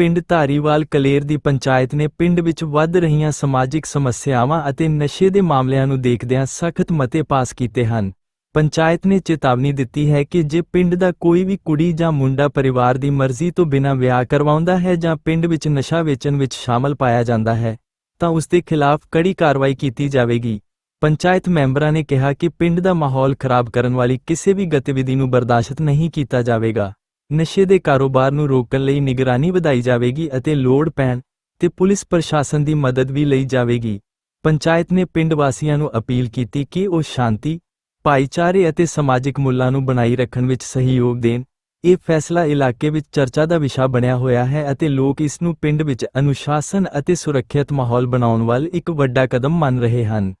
ਪਿੰਡ ਧਾਰੀਵਾਲ ਕਲੇਰ ਦੀ ਪੰਚਾਇਤ ਨੇ ਪਿੰਡ ਵਿੱਚ ਵੱਧ ਰਹੀਆਂ ਸਮਾਜਿਕ ਸਮੱਸਿਆਵਾਂ ਅਤੇ ਨਸ਼ੇ ਦੇ ਮਾਮਲਿਆਂ ਨੂੰ ਦੇਖਦਿਆਂ ਸਖਤ ਮਤੇ ਪਾਸ ਕੀਤੇ ਹਨ। ਪੰਚਾਇਤ ਨੇ ਚੇਤਾਵਨੀ ਦਿੱਤੀ ਹੈ ਕਿ ਜੇ ਪਿੰਡ ਦਾ ਕੋਈ ਵੀ ਕੁੜੀ ਜਾਂ ਮੁੰਡਾ ਪਰਿਵਾਰ ਦੀ ਮਰਜ਼ੀ ਤੋਂ ਬਿਨਾਂ ਵਿਆਹ ਕਰਵਾਉਂਦਾ ਹੈ ਜਾਂ ਪਿੰਡ ਵਿੱਚ ਨਸ਼ਾ ਵੇਚਣ ਵਿੱਚ ਸ਼ਾਮਲ ਪਾਇਆ ਜਾਂਦਾ ਹੈ, ਤਾਂ ਉਸ ਦੇ ਖਿਲਾਫ ਕੜੀ ਕਾਰਵਾਈ ਕੀਤੀ ਜਾਵੇਗੀ। ਪੰਚਾਇਤ ਮੈਂਬਰਾਂ ਨੇ ਕਿਹਾ ਕਿ ਪਿੰਡ ਦਾ ਮਾਹੌਲ ਖਰਾਬ ਕਰਨ ਵਾਲੀ ਕਿਸੇ ਵੀ ਗਤੀਵਿਧੀ ਨੂੰ ਬਰਦਾਸ਼ਤ ਨਹੀਂ ਕੀਤਾ ਜਾਵੇਗਾ। ਨਸ਼ੇ ਦੇ ਕਾਰੋਬਾਰ ਨੂੰ ਰੋਕਣ ਲਈ ਨਿਗਰਾਨੀ ਵਧਾਈ ਜਾਵੇਗੀ ਅਤੇ ਲੋੜ ਪੈਣ ਤੇ ਪੁਲਿਸ ਪ੍ਰਸ਼ਾਸਨ ਦੀ ਮਦਦ ਵੀ ਲਈ ਜਾਵੇਗੀ। ਪੰਚਾਇਤ ਨੇ ਪਿੰਡ ਵਾਸੀਆਂ ਨੂੰ ਅਪੀਲ ਕੀਤੀ ਕਿ ਉਹ ਸ਼ਾਂਤੀ, ਭਾਈਚਾਰੇ ਅਤੇ ਸਮਾਜਿਕ ਮੁੱਲਾਂ ਨੂੰ ਬਣਾਈ ਰੱਖਣ ਵਿੱਚ ਸਹਿਯੋਗ ਦੇਣ। ਇਹ ਫੈਸਲਾ ਇਲਾਕੇ ਵਿੱਚ ਚਰਚਾ ਦਾ ਵਿਸ਼ਾ ਬਣਿਆ ਹੋਇਆ ਹੈ ਅਤੇ ਲੋਕ ਇਸ ਨੂੰ ਪਿੰਡ ਵਿੱਚ ਅਨੁਸ਼ਾਸਨ ਅਤੇ ਸੁਰੱਖਿਅਤ ਮਾਹੌਲ ਬਣਾਉਣ ਵੱਲ ਇੱਕ ਵੱਡਾ ਕਦਮ ਮੰਨ ਰਹੇ ਹਨ।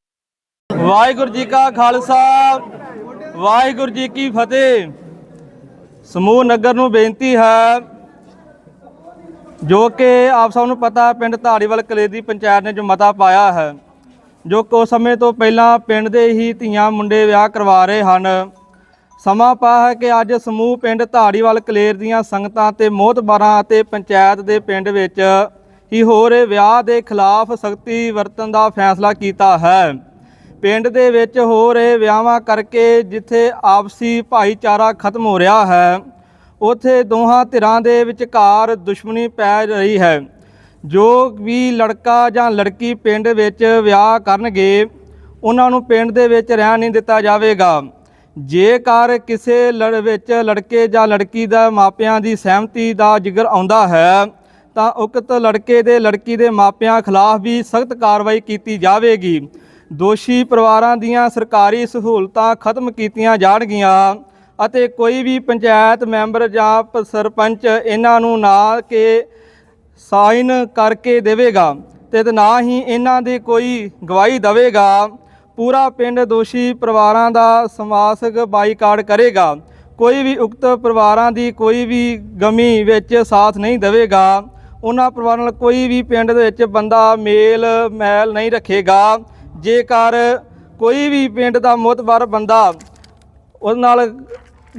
ਵਾਹਿਗੁਰੂ ਜੀ ਕਾ ਖਾਲਸਾ, ਵਾਹਿਗੁਰੂ ਜੀ ਕੀ ਫਤਿਹ। ਸਮੂਹ ਨਗਰ ਨੂੰ ਬੇਨਤੀ ਹੈ ਜੋ ਕਿ ਆਪ ਸਭ ਨੂੰ ਪਤਾ ਪਿੰਡ ਧਾੜੀਵਾਲ ਕਲੇ ਦੀ ਪੰਚਾਇਤ ਨੇ ਜੋ ਮਤਾ ਪਾਇਆ ਹੈ, ਜੋ ਕੁਝ ਸਮੇਂ ਤੋਂ ਪਹਿਲਾਂ ਪਿੰਡ ਦੇ ਹੀ ਧੀਆਂ ਮੁੰਡੇ ਵਿਆਹ ਕਰਵਾ ਰਹੇ ਹਨ। ਸਮਾਂ ਪਾ ਹੈ ਕਿ ਅੱਜ ਸਮੂਹ ਪਿੰਡ ਧਾਰੀਵਾਲ ਕਲੇਰ ਦੀਆਂ ਸੰਗਤਾਂ ਤੇ ਮੋਹਤਬਾਰਾਂ ਅਤੇ ਪੰਚਾਇਤ ਦੇ ਪਿੰਡ ਵਿੱਚ ਹੀ ਹੋ ਰਹੇ ਵਿਆਹ ਦੇ ਖਿਲਾਫ ਸਖਤੀ ਵਰਤਣ ਦਾ ਫੈਸਲਾ ਕੀਤਾ ਹੈ। ਪਿੰਡ ਦੇ ਵਿੱਚ ਹੋ ਰਹੇ ਵਿਆਹਾਂ ਕਰਕੇ ਜਿੱਥੇ ਆਪਸੀ ਭਾਈਚਾਰਾ ਖਤਮ ਹੋ ਰਿਹਾ ਹੈ, ਉਥੇ ਦੋਹਾਂ ਧਿਰਾਂ ਦੇ ਵਿਚਕਾਰ ਦੁਸ਼ਮਣੀ ਪੈ ਰਹੀ ਹੈ। ਜੋ ਵੀ ਲੜਕਾ ਜਾਂ ਲੜਕੀ ਪਿੰਡ ਵਿੱਚ ਵਿਆਹ ਕਰਨਗੇ, ਉਹਨਾਂ ਨੂੰ ਪਿੰਡ ਦੇ ਵਿੱਚ ਰਹਿਣ ਨਹੀਂ ਦਿੱਤਾ ਜਾਵੇਗਾ। ਜੇਕਰ ਕਿਸੇ ਲੜ ਵਿੱਚ ਲੜਕੇ ਜਾਂ ਲੜਕੀ ਦਾ ਮਾਪਿਆਂ ਦੀ ਸਹਿਮਤੀ ਦਾ ਜ਼ਿਕਰ ਆਉਂਦਾ ਹੈ, ਤਾਂ ਉਕਤ ਲੜਕੇ ਦੇ ਲੜਕੀ ਦੇ ਮਾਪਿਆਂ ਖਿਲਾਫ ਵੀ ਸਖਤ ਕਾਰਵਾਈ ਕੀਤੀ ਜਾਵੇਗੀ। ਦੋਸ਼ੀ ਪਰਿਵਾਰਾਂ ਦੀਆਂ ਸਰਕਾਰੀ ਸਹੂਲਤਾਂ ਖਤਮ ਕੀਤੀਆਂ ਜਾਣਗੀਆਂ ਅਤੇ ਕੋਈ ਵੀ ਪੰਚਾਇਤ ਮੈਂਬਰ ਜਾਂ ਪ- ਸਰਪੰਚ ਇਹਨਾਂ ਨੂੰ ਨਾ ਕਿ ਸਾਈਨ ਕਰਕੇ ਦੇਵੇਗਾ ਤੇ ਨਾ ਹੀ ਇਹਨਾਂ ਦੀ ਕੋਈ ਗਵਾਹੀ ਦੇਵੇਗਾ। ਪੂਰਾ ਪਿੰਡ ਦੋਸ਼ੀ ਪਰਿਵਾਰਾਂ ਦਾ ਸਮਾਸਕ ਬਾਈਕਾਟ ਕਰੇਗਾ। ਕੋਈ ਵੀ ਉਕਤ ਪਰਿਵਾਰਾਂ ਦੀ ਕੋਈ ਵੀ ਗਮੀ ਵਿੱਚ ਸਾਥ ਨਹੀਂ ਦੇਵੇਗਾ। ਉਹਨਾਂ ਪਰਿਵਾਰਾਂ ਨਾਲ ਕੋਈ ਵੀ ਪਿੰਡ ਦੇ ਵਿੱਚ ਬੰਦਾ ਮੇਲ ਮਹਿਲ ਨਹੀਂ ਰੱਖੇਗਾ। ਜੇਕਰ ਕੋਈ ਵੀ ਪਿੰਡ ਦਾ ਮੁਤਬਰ ਬੰਦਾ ਉਹਦੇ ਨਾਲ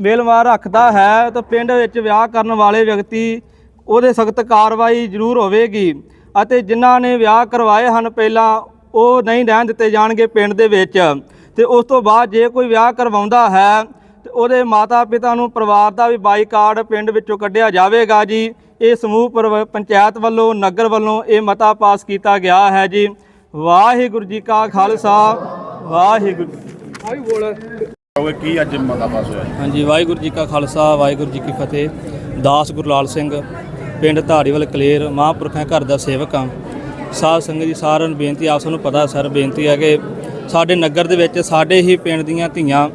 ਮੇਲਮਾਰ ਰੱਖਦਾ ਹੈ, ਤਾਂ ਪਿੰਡ ਵਿੱਚ ਵਿਆਹ ਕਰਨ ਵਾਲੇ ਵਿਅਕਤੀ ਉਹਦੇ ਸਖਤ ਕਾਰਵਾਈ ਜ਼ਰੂਰ ਹੋਵੇਗੀ ਅਤੇ ਜਿਨ੍ਹਾਂ ਨੇ ਵਿਆਹ ਕਰਵਾਏ ਹਨ, ਪਹਿਲਾਂ ਉਹ ਨਹੀਂ ਰਹਿਣ ਦਿੱਤੇ ਜਾਣਗੇ ਪਿੰਡ ਦੇ ਵਿੱਚ। ਤੇ ਉਸ ਤੋਂ ਬਾਅਦ ਜੇ ਕੋਈ ਵਿਆਹ ਕਰਵਾਉਂਦਾ ਹੈ, ਤੇ ਉਹਦੇ ਮਾਤਾ ਪਿਤਾ ਨੂੰ ਪਰਿਵਾਰ ਦਾ ਵੀ ਬਾਈਕਾਟ ਪਿੰਡ ਵਿੱਚੋਂ ਕੱਢਿਆ ਜਾਵੇਗਾ ਜੀ। ਇਹ ਸਮੂਹ ਪਰਿਵ- ਪੰਚਾਇਤ ਵੱਲੋਂ, ਨਗਰ ਵੱਲੋਂ ਇਹ ਮਤਾ ਪਾਸ ਕੀਤਾ ਗਿਆ ਹੈ ਜੀ। ਵਾਹਿਗੁਰੂ ਜੀ ਕਾ ਖਾਲਸਾ ਵਾਹਿਗੁਰੂ ਹੋਵੇ ਕੀ ਅੱਜ ਮਤਾ ਪਾਸ ਹੋਇਆ? ਹਾਂਜੀ ਵਾਹਿਗੁਰੂ ਜੀ ਕਾ ਖਾਲਸਾ ਵਾਹਿਗੁਰੂ ਜੀ ਕੀ ਫਤਿਹ। ਦਾਸ ਗੁਰਲਾਲ ਸਿੰਘ ਪਿੰਡ ਧਾਰੀਵਾਲ ਕਲੇਰ ਮਹਾਂਪੁਰਖਾਂ ਘਰ ਦਾ ਸੇਵਕ ਹਾਂ। ਸਾਧ ਸੰਗਤ ਜੀ ਸਾਰਿਆਂ ਨੂੰ ਬੇਨਤੀ ਆਪ ਸਭ ਨੂੰ ਪਤਾ ਸਰ ਬੇਨਤੀ ਹੈ ਕਿ ਸਾਡੇ ਨਗਰ ਦੇ ਵਿੱਚ ਸਾਡੇ ਹੀ ਪਿੰਡ ਦੀਆਂ ਧੀਆਂ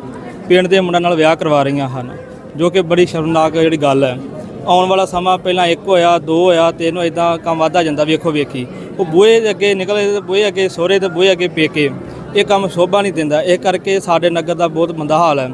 ਪਿੰਡ ਦੇ ਮੁੰਡਿਆਂ ਨਾਲ ਵਿਆਹ ਕਰਵਾ ਰਹੀਆਂ ਹਨ ਜੋ ਕਿ ਬੜੀ ਸ਼ਰਮਨਾਕ ਜਿਹੜੀ ਗੱਲ ਹੈ। ਆਉਣ ਵਾਲਾ ਸਮਾਂ ਪਹਿਲਾਂ ਇੱਕ ਹੋਇਆ, ਦੋ ਹੋਇਆ ਤਿੰਨ ਇਦਾਂ ਕੰਮ ਵਧਦਾ ਜਾਂਦਾ, ਵੇਖੋ ਵੇਖੀ। ਉਹ ਬੂਹੇ ਦੇ ਅੱਗੇ ਨਿਕਲੇ ਤੇ ਬੂਹੇ ਅੱਗੇ, ਸੋਹਰੇ ਤੇ ਬੂਹੇ ਅੱਗੇ ਪੇਕੇ। ਇਹ ਕੰਮ ਸ਼ੋਭਾ ਨਹੀਂ ਦਿੰਦਾ। ਇਹ ਕਰਕੇ ਸਾਡੇ ਨਗਰ ਦਾ ਬਹੁਤ ਮੰਦਾ ਹਾਲ ਹੈ।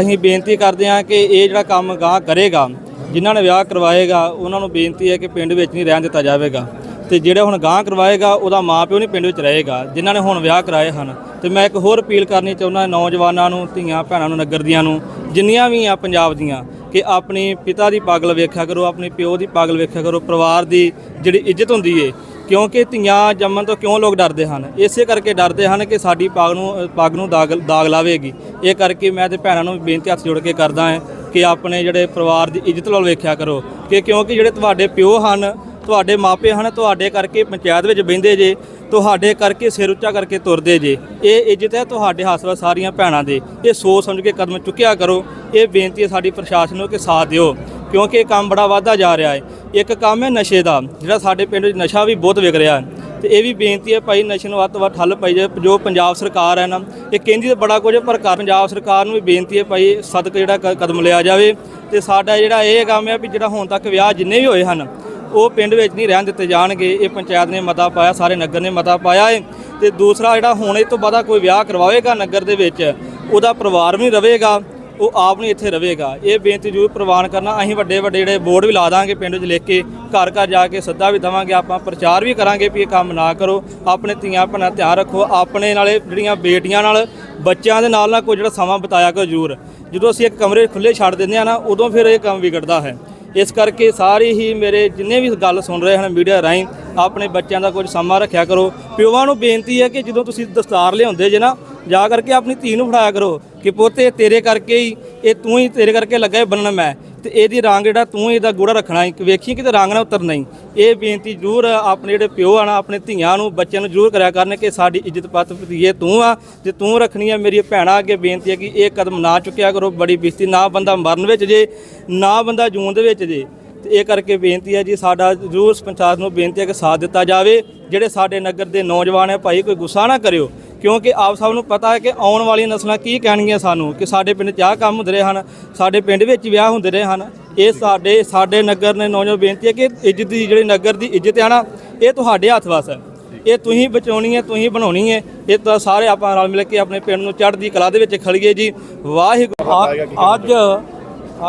ਅਸੀਂ ਬੇਨਤੀ ਕਰਦੇ ਹਾਂ ਕਿ ਇਹ ਜਿਹੜਾ ਕੰਮ ਗਾਂ ਕਰੇਗਾ, ਜਿਨ੍ਹਾਂ ਨੇ ਵਿਆਹ ਕਰਵਾਏਗਾ, ਉਹਨਾਂ ਨੂੰ ਬੇਨਤੀ ਹੈ ਕਿ ਪਿੰਡ ਵਿੱਚ ਨਹੀਂ ਰਹਿਣ ਦਿੱਤਾ ਜਾਵੇਗਾ। ਤੇ ਜਿਹੜਾ ਹੁਣ ਗਾਂ ਕਰਵਾਏਗਾ, ਉਹਦਾ ਮਾਪਿਓ ਨਹੀਂ ਪਿੰਡ ਵਿੱਚ ਰਹੇਗਾ। ਜਿਨ੍ਹਾਂ ਨੇ ਹੁਣ ਵਿਆਹ ਕਰਾਏ ਹਨ। ਤੇ ਮੈਂ ਇੱਕ ਹੋਰ ਅਪੀਲ ਕਰਨੀ ਚਾਹੁੰਦਾ ਨੌਜਵਾਨਾਂ ਨੂੰ ਧੀਆਂ ਭੈਣਾਂ ਨੂੰ, ਨਗਰ ਦੀਆਂ ਨੂੰ, ਜਿੰਨੀਆਂ ਵੀ ਆ ਪੰਜਾਬ ਦੀਆਂ ਕਿ ਆਪਣੀ ਪਿਤਾ ਦੀ ਪਾਗਲ ਵੇਖਿਆ ਕਰੋ, ਆਪਣੇ ਪਿਓ ਦੀ ਪਾਗਲ ਵੇਖਿਆ ਕਰੋ, ਪਰਿਵਾਰ ਦੀ ਜਿਹੜੀ ਇੱਜ਼ਤ ਹੁੰਦੀ ਏ, ਕਿਉਂਕਿ ਧੀਆਂ ਜੰਮਣ ਤੋਂ ਕਿਉਂ ਲੋਕ ਡਰਦੇ ਹਨ? ਇਸੇ ਕਰਕੇ ਡਰਦੇ ਹਨ ਕਿ ਸਾਡੀ ਪਾਗ ਨੂੰ, ਪੱਗ ਨੂੰ ਦਾਗ ਦਾਗ ਲਾਵੇਗੀ। ਇਹ ਕਰਕੇ ਮੈਂ ਤੇ ਭੈਣਾਂ ਨੂੰ ਬੇਨਤੀ ਹੱਥ ਜੋੜ ਕੇ ਕਰਦਾ ਹਾਂ ਕਿ ਆਪਣੇ ਜਿਹੜੇ ਪਰਿਵਾਰ ਦੀ ਇੱਜ਼ਤ ਵੱਲ ਵੇਖਿਆ ਕਰੋ, ਕਿ ਕਿਉਂਕਿ ਜਿਹੜੇ ਤੁਹਾਡੇ ਪਿਓ ਹਨ ਤੁਹਾਡੇ ਮਾਪੇ ਹਨ, ਤੁਹਾਡੇ ਕਰਕੇ ਪੰਚਾਇਤ ਵਿੱਚ ਬਹਿੰਦੇ ਜੇ, ਤੁਹਾਡੇ ਕਰਕੇ ਸਿਰ ਉੱਚਾ ਕਰਕੇ ਤੁਰਦੇ ਜੇ। ਇਹ ਇੱਜ਼ਤ ਹੈ ਤੁਹਾਡੇ ਹਾਸਲ ਸਾਰੀਆਂ ਭੈਣਾਂ ਦੇ। ਇਹ ਸੋਚ ਸਮਝ ਕੇ ਕਦਮ ਚੁੱਕਿਆ ਕਰੋ। ਇਹ ਬੇਨਤੀ ਹੈ ਸਾਡੀ ਪ੍ਰਸ਼ਾਸਨ ਨੂੰ ਕਿ ਸਾਥ ਦਿਓ, ਕਿਉਂਕਿ ਇਹ ਕੰਮ ਬੜਾ ਵਾਧਾ ਜਾ ਰਿਹਾ ਹੈ। ਇੱਕ ਕੰਮ ਹੈ ਨਸ਼ੇ ਦਾ, ਜਿਹੜਾ ਸਾਡੇ ਪਿੰਡ ਵਿੱਚ ਨਸ਼ਾ ਵੀ ਬਹੁਤ ਵਿਕ ਰਿਹਾ ਹੈ। ਤੇ ਇਹ ਵੀ ਬੇਨਤੀ ਹੈ ਭਾਈ, ਨਸ਼ੇ ਨੂੰ ਵੱਧ ਤੋਂ ਵੱਧ ਠੱਲ ਪਾਈ ਜਾਵੇ। ਜੋ ਪੰਜਾਬ ਸਰਕਾਰ ਹੈ ਨਾ, ਇਹ ਕਹਿੰਦੀ ਤਾਂ ਬੜਾ ਕੁਝ ਪਰ ਪੰਜਾਬ ਸਰਕਾਰ ਨੂੰ ਵੀ ਬੇਨਤੀ ਹੈ ਭਾਈ, ਸਦਕ ਜਿਹੜਾ ਕ- ਕਦਮ ਲਿਆ ਜਾਵੇ। ਤੇ ਸਾਡਾ ਜਿਹੜਾ ਇਹ ਕੰਮ ਹੈ ਵੀ ਜਿਹੜਾ ਹੁਣ ਤੱਕ ਵਿਆਹ ਜਿੰਨੇ ਵੀ ਹੋਏ ਹਨ ਉਹ ਪਿੰਡ ਵਿੱਚ ਨਹੀਂ ਰਹਿਣ ਦਿੱਤੇ ਜਾਣਗੇ। ਇਹ ਪੰਚਾਇਤ ਨੇ ਮਤਾ ਪਾਇਆ, ਸਾਰੇ ਨਗਰ ਨੇ ਮਤਾ ਪਾਇਆ ਹੈ ਤੇ ਦੂਸਰਾ ਜਿਹੜਾ ਹੁਣ ਇਹ ਤੋਂ ਬਾਅਦ ਕੋਈ ਵਿਆਹ ਕਰਵਾਵੇਗਾ ਨਗਰ ਦੇ ਵਿੱਚ, ਉਹਦਾ ਪਰਿਵਾਰ ਵੀ ਨਹੀਂ ਰਵੇਗਾ ਉਹ ਆਪ ਨਹੀਂ ਇੱਥੇ ਰਹੇਗਾ। ਇਹ ਬੇਨਤੀ ਜ਼ਰੂਰ ਪ੍ਰਵਾਨ ਕਰਨਾ। ਅਸੀਂ ਵੱਡੇ ਵੱਡੇ ਜਿਹੜੇ ਬੋਰਡ ਵੀ ਲਾ ਦਾਂਗੇ ਪਿੰਡ ਵਿੱਚ ਲਿਖ ਕੇ, ਘਰ ਘਰ ਜਾ ਕੇ ਸੱਦਾ ਵੀ ਦਵਾਂਗੇ। ਆਪਾਂ ਪ੍ਰਚਾਰ ਵੀ ਕਰਾਂਗੇ ਵੀ ਇਹ ਕੰਮ ਨਾ ਕਰੋ। ਆਪਣੇ ਧੀਆਂ ਭੈਣਾਂ ਦਾ ਧਿਆਨ ਰੱਖੋ। ਆਪਣੇ ਨਾਲੇ ਜਿਹੜੀਆਂ ਬੇਟੀਆਂ ਨਾਲ, ਬੱਚਿਆਂ ਦੇ ਨਾਲ ਨਾ ਕੋਈ ਜਿਹੜਾ ਸਮਾਂ ਬਿਤਾਇਆ ਕਰੋ ਜ਼ਰੂਰ। ਜਦੋਂ ਅਸੀਂ ਇੱਕ ਕਮਰੇ ਖੁੱਲੇ ਛੱਡ ਦਿੰਦੇ ਆ ਨਾ, ਉਦੋਂ ਫਿਰ ਇਹ ਕੰਮ ਵਿਗੜਦਾ ਹੈ। ਇਸ ਕਰਕੇ ਸਾਰੇ ਹੀ ਮੇਰੇ ਜਿੰਨੇ ਵੀ ਗੱਲ ਸੁਣ ਰਹੇ ਹਨ ਮੀਡੀਆ ਰਾਹੀਂ, ਆਪਣੇ ਬੱਚਿਆਂ ਦਾ ਕੁਝ ਸਮਾਂ ਰੱਖਿਆ ਕਰੋ। ਪਿਓਾਂ ਨੂੰ ਬੇਨਤੀ ਹੈ ਕਿ ਜਦੋਂ ਤੁਸੀਂ ਦਸਤਾਰ ਲਿਆਉਂਦੇ ਜੇ ਨਾ, ਜਾ ਕਰਕੇ ਆਪਣੀ ਧੀ ਨੂੰ ਫੜਾਇਆ ਕਰੋ ਕਿ ਪੋਤੇ ਤੇਰੇ ਕਰਕੇ ਹੀ, ਇਹ ਤੂੰ ਹੀ ਤੇਰੇ ਕਰਕੇ ਲੱਗਾ ਇਹ ਬੰਨਣਾ ਮੈਂ। ਤੇ ਇਹਦੀ ਰੰਗ ਜਿਹੜਾ ਤੂੰ ਇਹਦਾ ਗੂੜਾ ਰੱਖਣਾ ਹੈ ਕਿ ਵੇਖੀ ਕਿਤੇ ਰੰਗ ਨਾ ਉਤਰ ਨਹੀਂ ਇਹ ਬੇਨਤੀ ਜ਼ਰੂਰ ਆਪਣੇ ਜਿਹੜੇ ਪਿਓ ਆ ਨਾ, ਆਪਣੇ ਧੀਆਂ ਨੂੰ, ਬੱਚਿਆਂ ਨੂੰ ਜ਼ਰੂਰ ਕਰਿਆ ਕਰਨ ਕਿ ਸਾਡੀ ਇੱਜ਼ਤ ਪੱਤ ਭਤੀਏ ਤੂੰ ਆ ਤੇ ਤੂੰ ਰੱਖਣੀ ਹੈ ਮੇਰੀ ਭੈਣਾਂ ਅੱਗੇ ਬੇਨਤੀ ਹੈ ਕਿ ਇਹ ਕਦਮ ਨਾ ਚੁੱਕਿਆ ਕਰੋ, ਬੜੀ ਬੇਇੱਜ਼ਤੀ, ਨਾ ਬੰਦਾ ਮਰਨ ਵਿੱਚ ਜੇ, ਨਾ ਬੰਦਾ ਜੂਨ ਦੇ ਵਿੱਚ ਜੇ। ਤੇ ਇਹ ਕਰਕੇ ਬੇਨਤੀ ਹੈ ਜੀ, ਸਾਡਾ ਜ਼ਰੂਰ ਪੰਚਾਇਤ ਨੂੰ ਬੇਨਤੀ ਹੈ ਕਿ ਸਾਥ ਦਿੱਤਾ ਜਾਵੇ, ਜਿਹੜੇ ਸਾਡੇ ਨਗਰ ਦੇ ਨੌਜਵਾਨ ਹੈ, ਭਾਈ ਕੋਈ ਗੁੱਸਾ ਨਾ ਕਰਿਓ। ਕਿਉਂਕਿ ਆਪ ਸਭ ਨੂੰ ਪਤਾ ਹੈ ਕਿ ਆਉਣ ਵਾਲੀਆਂ ਨਸਲਾਂ ਕੀ ਕਹਿਣਗੀਆਂ ਸਾਨੂੰ ਕਿ ਸਾਡੇ ਪਿੰਡ 'ਚ ਆਹ ਕੰਮ ਹੁੰਦੇ ਰਹੇ ਹਨ ਸਾਡੇ ਪਿੰਡ ਵਿੱਚ ਵਿਆਹ ਹੁੰਦੇ ਰਹੇ ਹਨ। ਇਹ ਸਾਡੇ ਸਾਡੇ ਨਗਰ ਨੇ ਨੌਜਵਾਨ ਬੇਨਤੀ ਹੈ ਕਿ ਇੱਜ਼ਤ ਦੀ ਜਿਹੜੀ ਨਗਰ ਦੀ ਇੱਜ਼ਤ ਹੈ ਨਾ ਇਹ ਤੁਹਾਡੇ ਹੱਥ ਵਸ ਹੈ। ਇਹ ਤੁਸੀਂ ਬਚਾਉਣੀ ਹੈ ਤੁਸੀਂ ਬਣਾਉਣੀ ਹੈ। ਇਹ ਤਾਂ ਸਾਰੇ ਆਪਾਂ ਰਲ ਮਿਲ ਕੇ ਆਪਣੇ ਪਿੰਡ ਨੂੰ ਚੜ੍ਹਦੀ ਕਲਾ ਦੇ ਵਿੱਚ ਖੜੀਏ ਜੀ। ਵਾਹਿਗੁਰੂ ਅੱਜ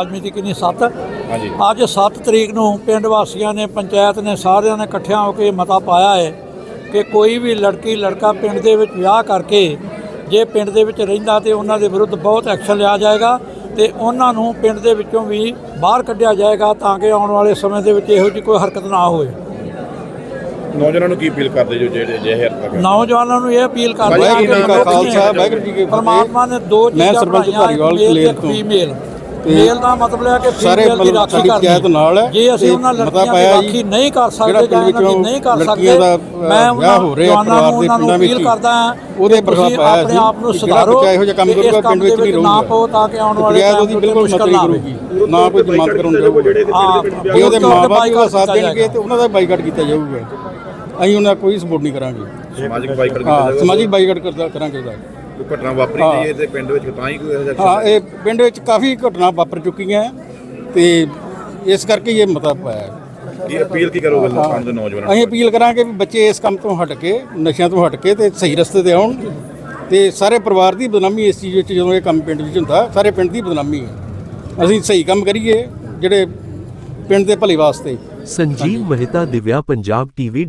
ਅੱਜ ਮਿਤੀ ਕਿੰਨੀ 7 ਹਾਂਜੀ। ਅੱਜ 7 ਤਰੀਕ ਨੂੰ ਪਿੰਡ ਵਾਸੀਆਂ ਨੇ ਪੰਚਾਇਤ ਨੇ ਸਾਰਿਆਂ ਨੇ ਇਕੱਠਿਆਂ ਹੋ ਕੇ ਮਤਾ ਪਾਇਆ ਹੈ। ਕਿ ਕੋਈ ਵੀ ਲੜਕੀ ਲੜਕਾ ਪਿੰਡ ਦੇ ਵਿੱਚ ਵਿਆਹ ਕਰਕੇ ਜੇ ਪਿੰਡ ਦੇ ਵਿੱਚ ਰਹਿੰਦਾ ਤੇ ਉਹਨਾਂ ਦੇ ਵਿਰੁੱਧ ਬਹੁਤ ਐਕਸ਼ਨ ਲਿਆ ਜਾਏਗਾ ਤੇ ਉਹਨਾਂ ਨੂੰ ਪਿੰਡ ਦੇ ਵਿੱਚੋਂ ਵੀ ਬਾਹਰ ਕੱਢਿਆ ਜਾਏਗਾ ਤਾਂ ਕਿ ਆਉਣ ਵਾਲੇ ਸਮੇਂ ਦੇ ਵਿੱਚ ਇਹੋ ਜਿਹੀ ਕੋਈ ਹਰਕਤ ਨਾ ਹੋਵੇ। ਨੌਜਵਾਨਾਂ ਨੂੰ ਕੀ ਅਪੀਲ ਕਰਦੇ ਜੋ ਜਿਹੜੇ ਜਿਹੇ ਹਰਕਤ ਨੌਜਵਾਨਾਂ ਨੂੰ ਇਹ ਅਪੀਲ ਕਰਦੇ ਜੀ ਕਿ ਖਾਲਸਾ, ਵਾਹਿਗੁਰੂ ਜੀ ਕੀ ਫਤਿਹ। ਪਰਮਾਤਮਾ ਨੇ ਦੋ ਮੈਂ ਚੀਜ਼ਾਂ ਸਰਪੰਚ ਧਾਰੀਵਾਲ ਕਲੇਰ ਤੇ ਤੋਂ। ਫੀਮੇਲ ਮੇਲ ਦਾ ਮਤਲਬ ਹੈ ਕਿ ਸਾਰੇ ਫੀਮੇਲ ਦੀ ਰਾਖੀ ਕਰਨੀ। ਨਾਲ ਹੈ ਜੇ ਅਸੀਂ ਉਹਨਾਂ ਲੜਕੀਆਂ ਦੀ ਰਾਖੀ ਨਹੀਂ ਕਰ ਸਕਦੇ ਜਾਂ ਇਹਨਾਂ ਦੀ ਨਹੀਂ ਕਰ ਸਕਦੇ ਦਾ, ਮੈਂ ਰਿਹਾ ਜਵਾਨਾਂ ਪਰਿਵਾਰ ਨੂੰ ਦੇ ਉਹਨਾਂ ਨੂੰ ਪਿੰਡਾਂ ਅਪੀਲ ਕਰਦਾ ਹਾਂ ਉਹਦੇ ਪ੍ਰਭਾਵ ਪਾਇਆ ਆਪਣੇ ਆਪ ਨੂੰ ਸੁਧਾਰੋ ਇਹੋ ਜਿਹਾ ਕੰਮ ਕਰੂਗਾ, ਪਿੰਡ ਵਿੱਚ ਦੇ ਨਹੀਂ ਨਾ। ਪਾਓ ਤਾਂ ਕਿ ਆਉਣ ਵਾਲੇ ਟਾਈਮ ਉਹਦੀ ਬਿਲਕੁਲ ਮੁਸ਼ਕਲ ਮਤਰੀ ਕਰੂਗੀ ਨਾ ਕੋਈ ਜਮਾਤ ਕਰਾਉਣ ਜੇ ਉਹਦੇ ਮਾਪੇ ਬਾਈਕਾਟ ਉਹਦਾ ਸਾਥ ਕੀਤਾ ਦੇਣਗੇ। ਤੇ ਉਹਨਾਂ ਦਾ ਬਾਈਕਾਟ ਕੀਤਾ ਜਾਊਗਾ। ਅਸੀਂ ਉਹਨਾਂ ਦਾ ਕੋਈ ਸਪੋਰਟ ਨਹੀਂ ਕਰਾਂਗੇ। ਸਮਾਜਿਕ ਬਾਈਕਾਟ ਸਮਾਜਿਕ ਬਾਈਕਾਟ ਕਰਦਾ ਕਰਾਂਗੇ ਘਟਨਾ ਵਾਪਰੀ ਹਾਂ। ਨਹੀਂ ਇਹ ਤੇ ਪਿੰਡ ਵਿੱਚ ਤਾਂ ਹੀ ਕੋਈ ਇਹੋ ਜਿਹਾ ਹਾਂ ਇਹ ਪਿੰਡ ਵਿੱਚ ਕਾਫੀ ਘਟਨਾ ਵਾਪਰ ਚੁੱਕੀਆਂ ਹੈ ਤੇ ਇਸ ਕਰਕੇ ਇਹ ਮਤਾ ਪਾਇਆ ਹੈ। ਇਹ ਅਪੀਲ ਕੀ ਕਰੋਗੇ ਲੋਕਾਂ ਦੇ ਨੌਜਵਾਨਾਂ ਅਸੀਂ ਅਪੀਲ ਕਰਾਂਗੇ ਵੀ ਬੱਚੇ ਇਸ ਕੰਮ ਤੋਂ ਹਟ ਕੇ ਨਸ਼ਿਆਂ ਤੋਂ ਹਟ ਕੇ ਤੇ ਸਹੀ ਰਸਤੇ ਤੇ ਆਉਣ ਤੇ ਸਾਰੇ ਪਰਿਵਾਰ ਦੀ ਬਦਨਾਮੀ ਇਸ ਚੀਜ਼ ਵਿੱਚ ਜਦੋਂ ਇਹ ਕੰਮ ਪਿੰਡ ਵਿੱਚ ਹੁੰਦਾ ਸਾਰੇ ਪਿੰਡ ਦੀ ਬਦਨਾਮੀ ਹੈ। ਅਸੀਂ ਸਹੀ ਕੰਮ ਕਰੀਏ ਜਿਹੜੇ ਪਿੰਡ ਦੇ ਭਲੇ ਵਾਸਤੇ। ਸੰਜੀਵ ਮਹਿਤਾ ਦਿਵਿਆ ਪੰਜਾਬ ਟੀਵੀ